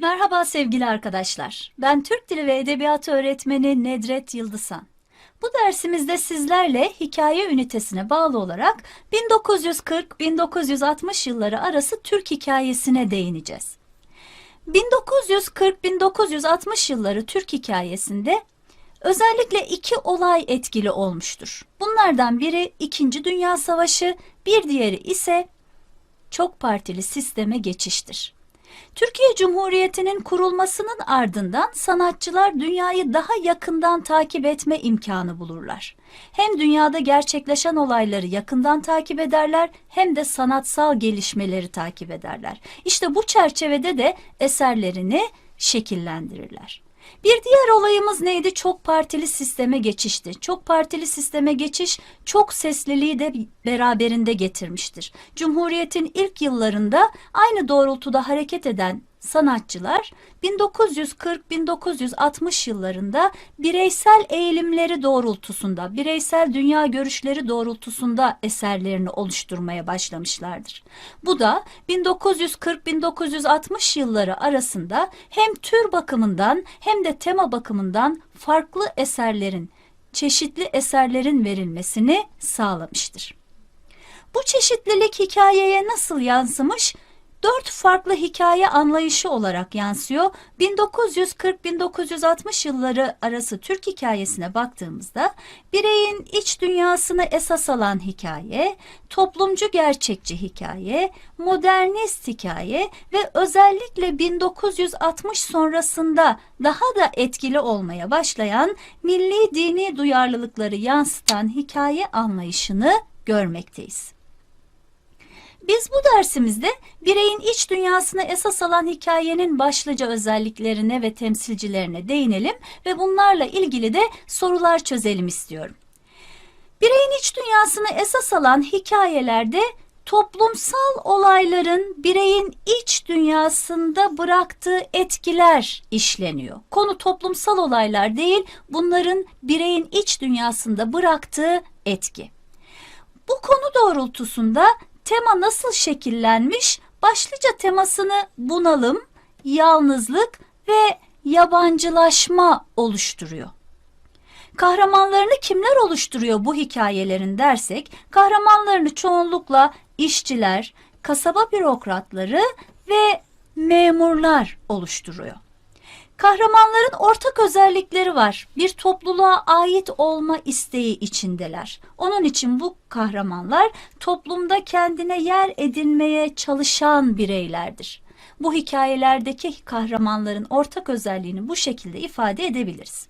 Merhaba sevgili arkadaşlar. Ben Türk Dili ve Edebiyatı öğretmeni Nedret Yıldızhan. Bu dersimizde sizlerle hikaye ünitesine bağlı olarak 1940-1960 yılları arası Türk hikayesine değineceğiz. 1940-1960 yılları Türk hikayesinde özellikle iki olay etkili olmuştur. Bunlardan biri İkinci Dünya Savaşı, bir diğeri ise çok partili sisteme geçiştir. Türkiye Cumhuriyeti'nin kurulmasının ardından sanatçılar dünyayı daha yakından takip etme imkanı bulurlar. Hem dünyada gerçekleşen olayları yakından takip ederler hem de sanatsal gelişmeleri takip ederler. İşte bu çerçevede de eserlerini şekillendirirler. Bir diğer olayımız neydi? Çok partili sisteme geçişti. Çok partili sisteme geçiş çok sesliliği de beraberinde getirmiştir. Cumhuriyetin ilk yıllarında aynı doğrultuda hareket eden sanatçılar 1940-1960 yıllarında bireysel eğilimleri doğrultusunda, bireysel dünya görüşleri doğrultusunda eserlerini oluşturmaya başlamışlardır. Bu da 1940-1960 yılları arasında hem tür bakımından hem de tema bakımından farklı eserlerin, çeşitli eserlerin verilmesini sağlamıştır. Bu çeşitlilik hikayeye nasıl yansımış? Dört farklı hikaye anlayışı olarak yansıyor. 1940-1960 yılları arası Türk hikayesine baktığımızda bireyin iç dünyasını esas alan hikaye, toplumcu gerçekçi hikaye, modernist hikaye ve özellikle 1960 sonrasında daha da etkili olmaya başlayan milli dini duyarlılıkları yansıtan hikaye anlayışını görmekteyiz. Biz bu dersimizde bireyin iç dünyasını esas alan hikayenin başlıca özelliklerine ve temsilcilerine değinelim ve bunlarla ilgili de sorular çözelim istiyorum. Bireyin iç dünyasını esas alan hikayelerde toplumsal olayların bireyin iç dünyasında bıraktığı etkiler işleniyor. Konu toplumsal olaylar değil, bunların bireyin iç dünyasında bıraktığı etki. Bu konu doğrultusunda tema nasıl şekillenmiş? Başlıca temasını bunalım, yalnızlık ve yabancılaşma oluşturuyor. Kahramanlarını kimler oluşturuyor bu hikayelerin dersek, kahramanlarını çoğunlukla işçiler, kasaba bürokratları ve memurlar oluşturuyor. Kahramanların ortak özellikleri var. Bir topluluğa ait olma isteği içindeler. Onun için bu kahramanlar toplumda kendine yer edinmeye çalışan bireylerdir. Bu hikayelerdeki kahramanların ortak özelliğini bu şekilde ifade edebiliriz.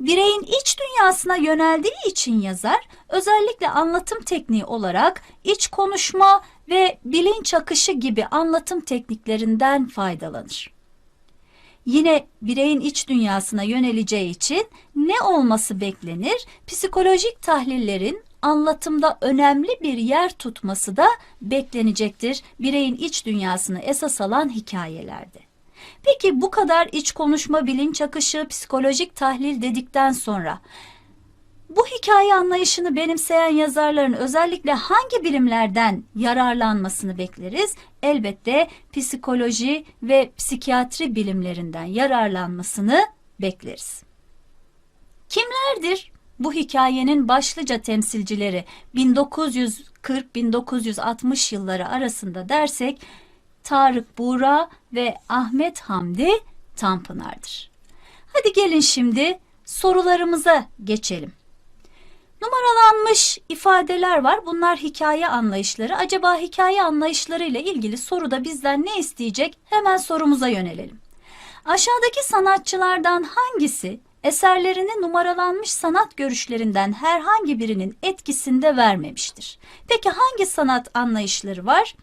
Bireyin iç dünyasına yöneldiği için yazar özellikle anlatım tekniği olarak iç konuşma ve bilinç akışı gibi anlatım tekniklerinden faydalanır yine bireyin iç dünyasına yöneleceği için ne olması beklenir? Psikolojik tahlillerin anlatımda önemli bir yer tutması da beklenecektir bireyin iç dünyasını esas alan hikayelerde. Peki bu kadar iç konuşma, bilinç akışı, psikolojik tahlil dedikten sonra bu hikaye anlayışını benimseyen yazarların özellikle hangi bilimlerden yararlanmasını bekleriz? Elbette psikoloji ve psikiyatri bilimlerinden yararlanmasını bekleriz. Kimlerdir bu hikayenin başlıca temsilcileri 1940-1960 yılları arasında dersek Tarık Buğra ve Ahmet Hamdi Tanpınar'dır. Hadi gelin şimdi sorularımıza geçelim. Numaralanmış ifadeler var. Bunlar hikaye anlayışları. Acaba hikaye anlayışları ile ilgili soruda bizden ne isteyecek? Hemen sorumuza yönelelim. Aşağıdaki sanatçılardan hangisi eserlerini numaralanmış sanat görüşlerinden herhangi birinin etkisinde vermemiştir? Peki hangi sanat anlayışları var?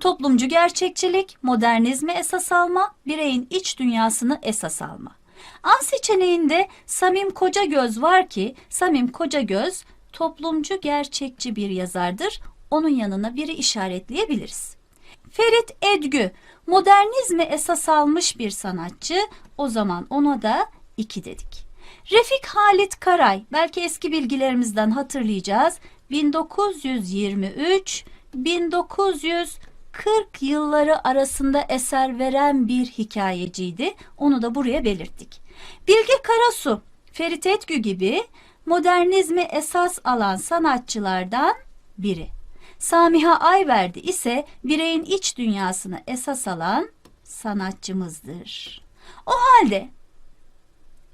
Toplumcu gerçekçilik, modernizmi esas alma, bireyin iç dünyasını esas alma. A seçeneğinde Samim Kocagöz var ki Samim Kocagöz toplumcu gerçekçi bir yazardır. Onun yanına biri işaretleyebiliriz. Ferit Edgü modernizmi esas almış bir sanatçı. O zaman ona da iki dedik. Refik Halit Karay belki eski bilgilerimizden hatırlayacağız. 1923 1940 40 yılları arasında eser veren bir hikayeciydi. Onu da buraya belirttik. Bilge Karasu, Ferit Etgü gibi modernizmi esas alan sanatçılardan biri. Samiha Ayverdi ise bireyin iç dünyasını esas alan sanatçımızdır. O halde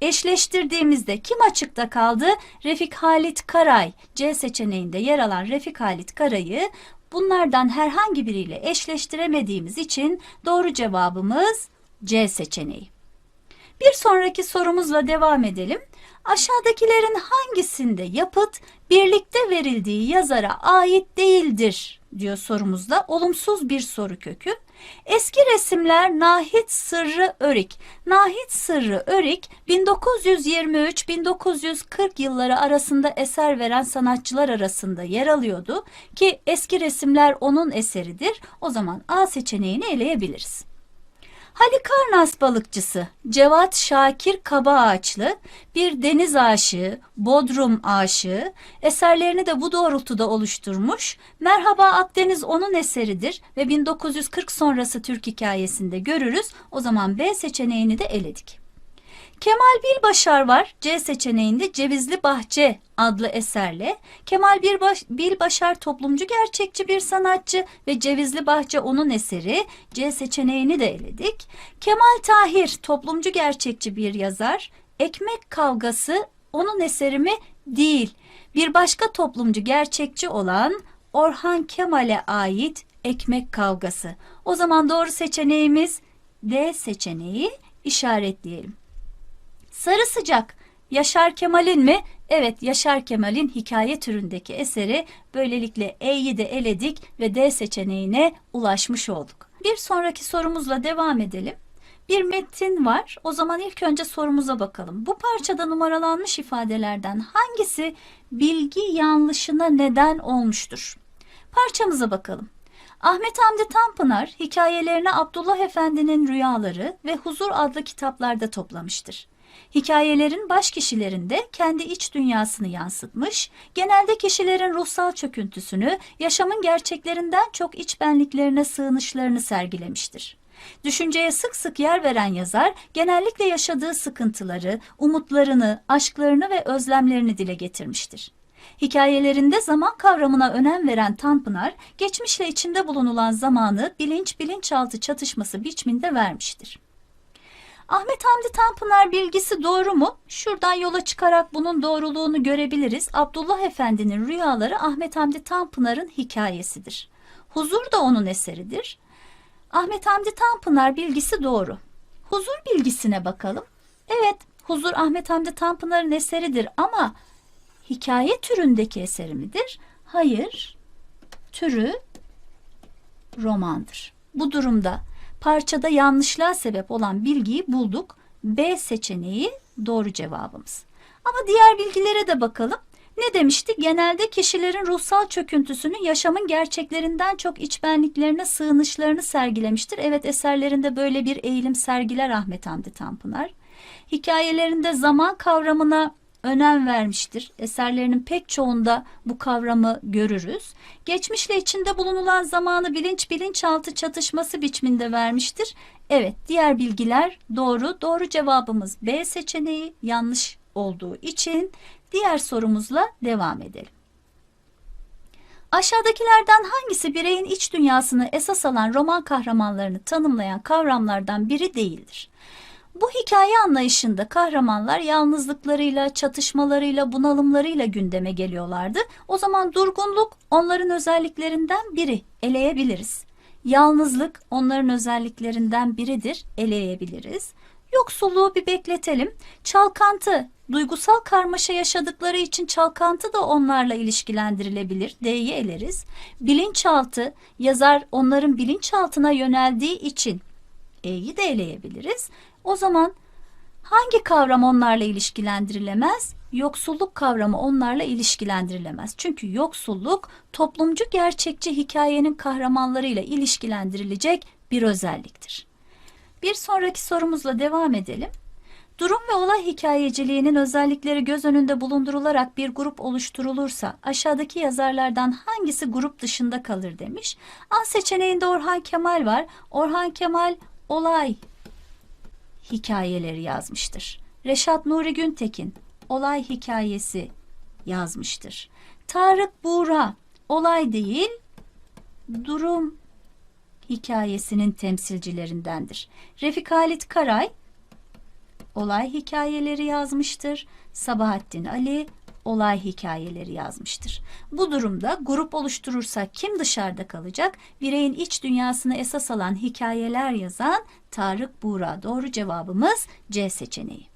eşleştirdiğimizde kim açıkta kaldı? Refik Halit Karay. C seçeneğinde yer alan Refik Halit Karay'ı bunlardan herhangi biriyle eşleştiremediğimiz için doğru cevabımız C seçeneği. Bir sonraki sorumuzla devam edelim. Aşağıdakilerin hangisinde yapıt birlikte verildiği yazara ait değildir diyor sorumuzda. Olumsuz bir soru kökü. Eski resimler Nahit Sırrı Örik. Nahit Sırrı Örik 1923-1940 yılları arasında eser veren sanatçılar arasında yer alıyordu ki eski resimler onun eseridir. O zaman A seçeneğini eleyebiliriz. Halikarnas balıkçısı Cevat Şakir Kabaağaçlı bir deniz aşığı, Bodrum aşığı eserlerini de bu doğrultuda oluşturmuş. Merhaba Akdeniz onun eseridir ve 1940 sonrası Türk hikayesinde görürüz. O zaman B seçeneğini de eledik. Kemal Bilbaşar var. C seçeneğinde Cevizli Bahçe adlı eserle. Kemal Bilbaş, Bilbaşar toplumcu gerçekçi bir sanatçı ve Cevizli Bahçe onun eseri. C seçeneğini de eledik. Kemal Tahir toplumcu gerçekçi bir yazar. Ekmek kavgası onun eseri mi? Değil. Bir başka toplumcu gerçekçi olan Orhan Kemal'e ait Ekmek Kavgası. O zaman doğru seçeneğimiz D seçeneği işaretleyelim. Sarı Sıcak Yaşar Kemal'in mi? Evet Yaşar Kemal'in hikaye türündeki eseri böylelikle E'yi de eledik ve D seçeneğine ulaşmış olduk. Bir sonraki sorumuzla devam edelim. Bir metin var. O zaman ilk önce sorumuza bakalım. Bu parçada numaralanmış ifadelerden hangisi bilgi yanlışına neden olmuştur? Parçamıza bakalım. Ahmet Hamdi Tanpınar hikayelerini Abdullah Efendi'nin Rüyaları ve Huzur adlı kitaplarda toplamıştır. Hikayelerin baş kişilerinde kendi iç dünyasını yansıtmış, genelde kişilerin ruhsal çöküntüsünü, yaşamın gerçeklerinden çok iç benliklerine sığınışlarını sergilemiştir. Düşünceye sık sık yer veren yazar, genellikle yaşadığı sıkıntıları, umutlarını, aşklarını ve özlemlerini dile getirmiştir. Hikayelerinde zaman kavramına önem veren Tanpınar, geçmişle içinde bulunulan zamanı bilinç-bilinçaltı çatışması biçiminde vermiştir. Ahmet Hamdi Tanpınar bilgisi doğru mu? Şuradan yola çıkarak bunun doğruluğunu görebiliriz. Abdullah Efendi'nin rüyaları Ahmet Hamdi Tanpınar'ın hikayesidir. Huzur da onun eseridir. Ahmet Hamdi Tanpınar bilgisi doğru. Huzur bilgisine bakalım. Evet, Huzur Ahmet Hamdi Tanpınar'ın eseridir ama hikaye türündeki eseri midir? Hayır, türü romandır. Bu durumda parçada yanlışlığa sebep olan bilgiyi bulduk. B seçeneği doğru cevabımız. Ama diğer bilgilere de bakalım. Ne demişti? Genelde kişilerin ruhsal çöküntüsünü yaşamın gerçeklerinden çok içbenliklerine sığınışlarını sergilemiştir. Evet eserlerinde böyle bir eğilim sergiler Ahmet Hamdi Tanpınar. Hikayelerinde zaman kavramına önem vermiştir. Eserlerinin pek çoğunda bu kavramı görürüz. Geçmişle içinde bulunulan zamanı bilinç bilinçaltı çatışması biçiminde vermiştir. Evet, diğer bilgiler doğru. Doğru cevabımız B seçeneği yanlış olduğu için diğer sorumuzla devam edelim. Aşağıdakilerden hangisi bireyin iç dünyasını esas alan roman kahramanlarını tanımlayan kavramlardan biri değildir? Bu hikaye anlayışında kahramanlar yalnızlıklarıyla, çatışmalarıyla, bunalımlarıyla gündeme geliyorlardı. O zaman durgunluk onların özelliklerinden biri, eleyebiliriz. Yalnızlık onların özelliklerinden biridir, eleyebiliriz. Yoksulluğu bir bekletelim. Çalkantı, duygusal karmaşa yaşadıkları için çalkantı da onlarla ilişkilendirilebilir. D'yi eleriz. Bilinçaltı, yazar onların bilinçaltına yöneldiği için E'yi de eleyebiliriz. O zaman hangi kavram onlarla ilişkilendirilemez? Yoksulluk kavramı onlarla ilişkilendirilemez. Çünkü yoksulluk toplumcu gerçekçi hikayenin kahramanlarıyla ilişkilendirilecek bir özelliktir. Bir sonraki sorumuzla devam edelim. Durum ve olay hikayeciliğinin özellikleri göz önünde bulundurularak bir grup oluşturulursa aşağıdaki yazarlardan hangisi grup dışında kalır demiş. A seçeneğinde Orhan Kemal var. Orhan Kemal olay hikayeleri yazmıştır. Reşat Nuri Güntekin olay hikayesi yazmıştır. Tarık Buğra olay değil durum hikayesinin temsilcilerindendir. Refik Halit Karay olay hikayeleri yazmıştır. Sabahattin Ali olay hikayeleri yazmıştır. Bu durumda grup oluşturursak kim dışarıda kalacak? Bireyin iç dünyasını esas alan hikayeler yazan Tarık Buğra. Doğru cevabımız C seçeneği.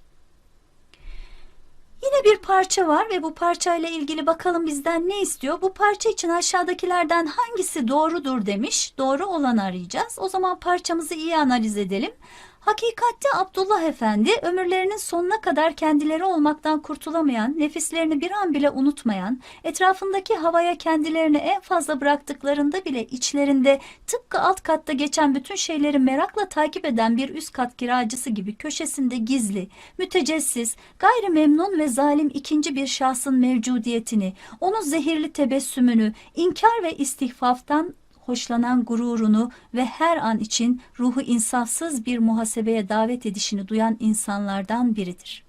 Yine bir parça var ve bu parçayla ilgili bakalım bizden ne istiyor? Bu parça için aşağıdakilerden hangisi doğrudur demiş. Doğru olanı arayacağız. O zaman parçamızı iyi analiz edelim. Hakikatte Abdullah Efendi ömürlerinin sonuna kadar kendileri olmaktan kurtulamayan, nefislerini bir an bile unutmayan, etrafındaki havaya kendilerini en fazla bıraktıklarında bile içlerinde tıpkı alt katta geçen bütün şeyleri merakla takip eden bir üst kat kiracısı gibi köşesinde gizli, mütecessiz, gayri memnun ve zalim ikinci bir şahsın mevcudiyetini, onun zehirli tebessümünü, inkar ve istihfaftan hoşlanan gururunu ve her an için ruhu insafsız bir muhasebeye davet edişini duyan insanlardan biridir.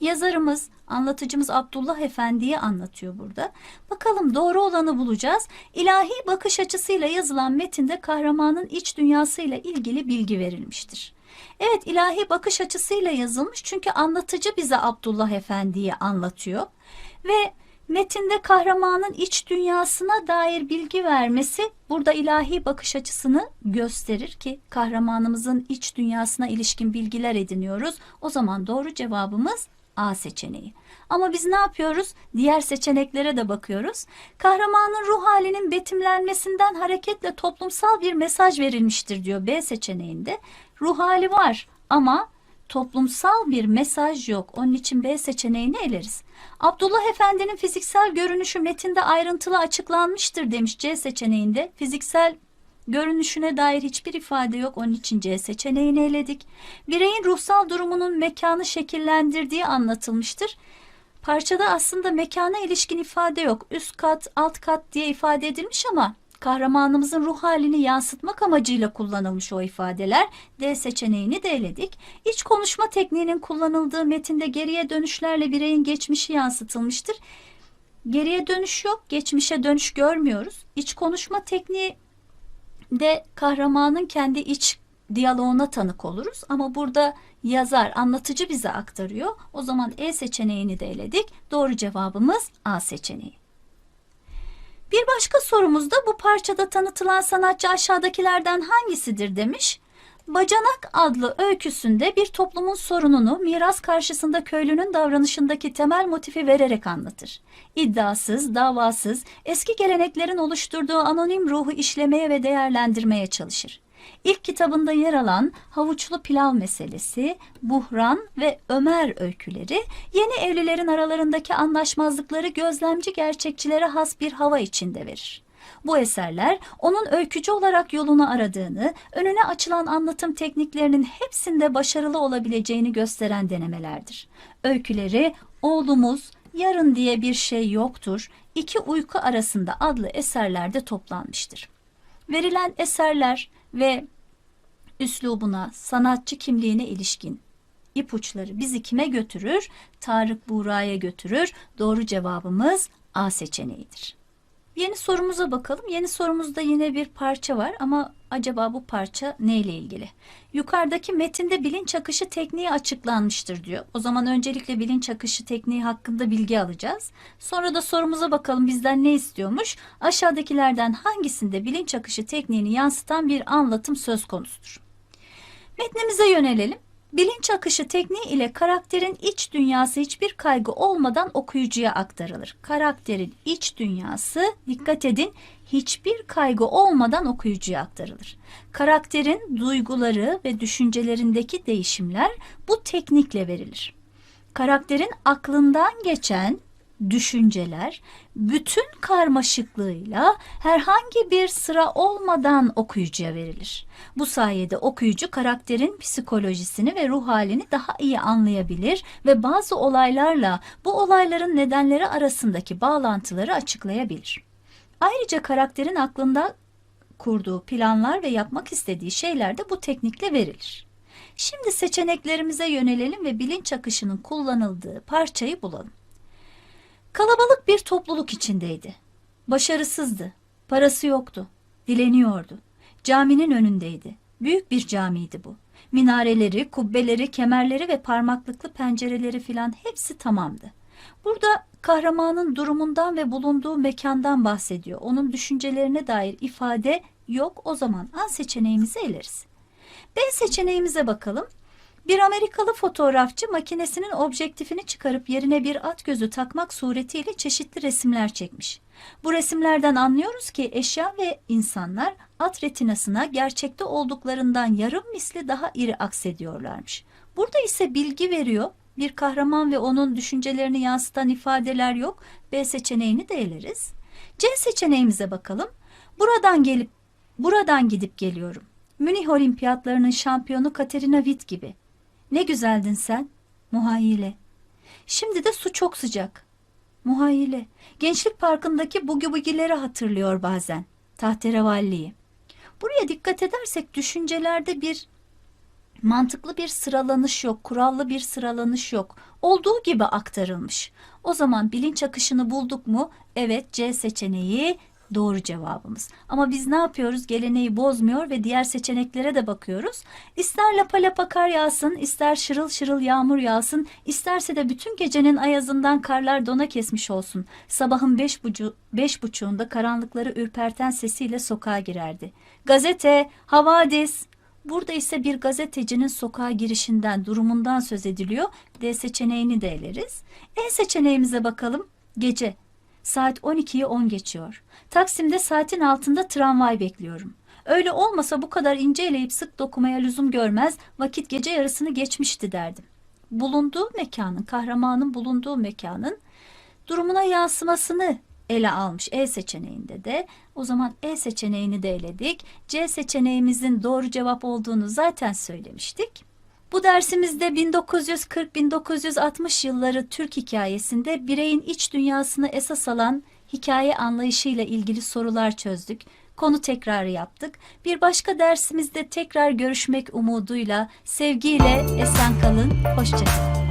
Yazarımız, anlatıcımız Abdullah Efendi'yi anlatıyor burada. Bakalım doğru olanı bulacağız. İlahi bakış açısıyla yazılan metinde kahramanın iç dünyasıyla ilgili bilgi verilmiştir. Evet ilahi bakış açısıyla yazılmış çünkü anlatıcı bize Abdullah Efendi'yi anlatıyor ve metinde kahramanın iç dünyasına dair bilgi vermesi burada ilahi bakış açısını gösterir ki kahramanımızın iç dünyasına ilişkin bilgiler ediniyoruz. O zaman doğru cevabımız A seçeneği. Ama biz ne yapıyoruz? Diğer seçeneklere de bakıyoruz. Kahramanın ruh halinin betimlenmesinden hareketle toplumsal bir mesaj verilmiştir diyor B seçeneğinde. Ruh hali var ama toplumsal bir mesaj yok. Onun için B seçeneğini eleriz. Abdullah Efendi'nin fiziksel görünüşü metinde ayrıntılı açıklanmıştır demiş C seçeneğinde. Fiziksel görünüşüne dair hiçbir ifade yok. Onun için C seçeneğini eledik. Bireyin ruhsal durumunun mekanı şekillendirdiği anlatılmıştır. Parçada aslında mekana ilişkin ifade yok. Üst kat, alt kat diye ifade edilmiş ama kahramanımızın ruh halini yansıtmak amacıyla kullanılmış o ifadeler. D seçeneğini de eledik. İç konuşma tekniğinin kullanıldığı metinde geriye dönüşlerle bireyin geçmişi yansıtılmıştır. Geriye dönüş yok, geçmişe dönüş görmüyoruz. İç konuşma tekniği de kahramanın kendi iç diyaloğuna tanık oluruz. Ama burada yazar, anlatıcı bize aktarıyor. O zaman E seçeneğini de eledik. Doğru cevabımız A seçeneği. Bir başka sorumuzda bu parçada tanıtılan sanatçı aşağıdakilerden hangisidir demiş. Bacanak adlı öyküsünde bir toplumun sorununu miras karşısında köylünün davranışındaki temel motifi vererek anlatır. İddiasız, davasız, eski geleneklerin oluşturduğu anonim ruhu işlemeye ve değerlendirmeye çalışır. İlk kitabında yer alan havuçlu pilav meselesi, buhran ve Ömer öyküleri yeni evlilerin aralarındaki anlaşmazlıkları gözlemci gerçekçilere has bir hava içinde verir. Bu eserler onun öykücü olarak yolunu aradığını, önüne açılan anlatım tekniklerinin hepsinde başarılı olabileceğini gösteren denemelerdir. Öyküleri Oğlumuz, Yarın diye bir şey yoktur, İki Uyku Arasında adlı eserlerde toplanmıştır. Verilen eserler ve üslubuna, sanatçı kimliğine ilişkin ipuçları bizi kime götürür? Tarık Buğra'ya götürür. Doğru cevabımız A seçeneğidir. Yeni sorumuza bakalım. Yeni sorumuzda yine bir parça var ama acaba bu parça neyle ilgili? Yukarıdaki metinde bilinç akışı tekniği açıklanmıştır diyor. O zaman öncelikle bilinç akışı tekniği hakkında bilgi alacağız. Sonra da sorumuza bakalım bizden ne istiyormuş? Aşağıdakilerden hangisinde bilinç akışı tekniğini yansıtan bir anlatım söz konusudur? Metnimize yönelelim. Bilinç akışı tekniği ile karakterin iç dünyası hiçbir kaygı olmadan okuyucuya aktarılır. Karakterin iç dünyası, dikkat edin, hiçbir kaygı olmadan okuyucuya aktarılır. Karakterin duyguları ve düşüncelerindeki değişimler bu teknikle verilir. Karakterin aklından geçen düşünceler bütün karmaşıklığıyla herhangi bir sıra olmadan okuyucuya verilir. Bu sayede okuyucu karakterin psikolojisini ve ruh halini daha iyi anlayabilir ve bazı olaylarla bu olayların nedenleri arasındaki bağlantıları açıklayabilir. Ayrıca karakterin aklında kurduğu planlar ve yapmak istediği şeyler de bu teknikle verilir. Şimdi seçeneklerimize yönelelim ve bilinç akışının kullanıldığı parçayı bulalım. Kalabalık bir topluluk içindeydi. Başarısızdı. Parası yoktu. Dileniyordu. Caminin önündeydi. Büyük bir camiydi bu. Minareleri, kubbeleri, kemerleri ve parmaklıklı pencereleri filan hepsi tamamdı. Burada kahramanın durumundan ve bulunduğu mekandan bahsediyor. Onun düşüncelerine dair ifade yok. O zaman A seçeneğimizi eleriz. B seçeneğimize bakalım. Bir Amerikalı fotoğrafçı makinesinin objektifini çıkarıp yerine bir at gözü takmak suretiyle çeşitli resimler çekmiş. Bu resimlerden anlıyoruz ki eşya ve insanlar at retinasına gerçekte olduklarından yarım misli daha iri aksediyorlarmış. Burada ise bilgi veriyor. Bir kahraman ve onun düşüncelerini yansıtan ifadeler yok. B seçeneğini de eleriz. C seçeneğimize bakalım. Buradan gelip buradan gidip geliyorum. Münih Olimpiyatlarının şampiyonu Katerina Witt gibi. Ne güzeldin sen. Muhayyile. Şimdi de su çok sıcak. Muhayyile. Gençlik Parkı'ndaki bugi bugileri hatırlıyor bazen. Tahterevalliyi. Buraya dikkat edersek düşüncelerde bir mantıklı bir sıralanış yok, kurallı bir sıralanış yok. Olduğu gibi aktarılmış. O zaman bilinç akışını bulduk mu? Evet C seçeneği doğru cevabımız. Ama biz ne yapıyoruz? Geleneği bozmuyor ve diğer seçeneklere de bakıyoruz. İster lapa lapa kar yağsın, ister şırıl şırıl yağmur yağsın, isterse de bütün gecenin ayazından karlar dona kesmiş olsun. Sabahın beş, bucu, beş buçuğunda karanlıkları ürperten sesiyle sokağa girerdi. Gazete, havadis. Burada ise bir gazetecinin sokağa girişinden, durumundan söz ediliyor. D seçeneğini de eleriz. E seçeneğimize bakalım. Gece. Saat 12'yi 10 geçiyor. Taksim'de saatin altında tramvay bekliyorum. Öyle olmasa bu kadar inceleyip sık dokumaya lüzum görmez, vakit gece yarısını geçmişti derdim. Bulunduğu mekanın, kahramanın bulunduğu mekanın durumuna yansımasını ele almış E seçeneğinde de. O zaman E seçeneğini de eledik. C seçeneğimizin doğru cevap olduğunu zaten söylemiştik. Bu dersimizde 1940-1960 yılları Türk hikayesinde bireyin iç dünyasını esas alan hikaye anlayışıyla ilgili sorular çözdük. Konu tekrarı yaptık. Bir başka dersimizde tekrar görüşmek umuduyla sevgiyle esen kalın, hoşçakalın.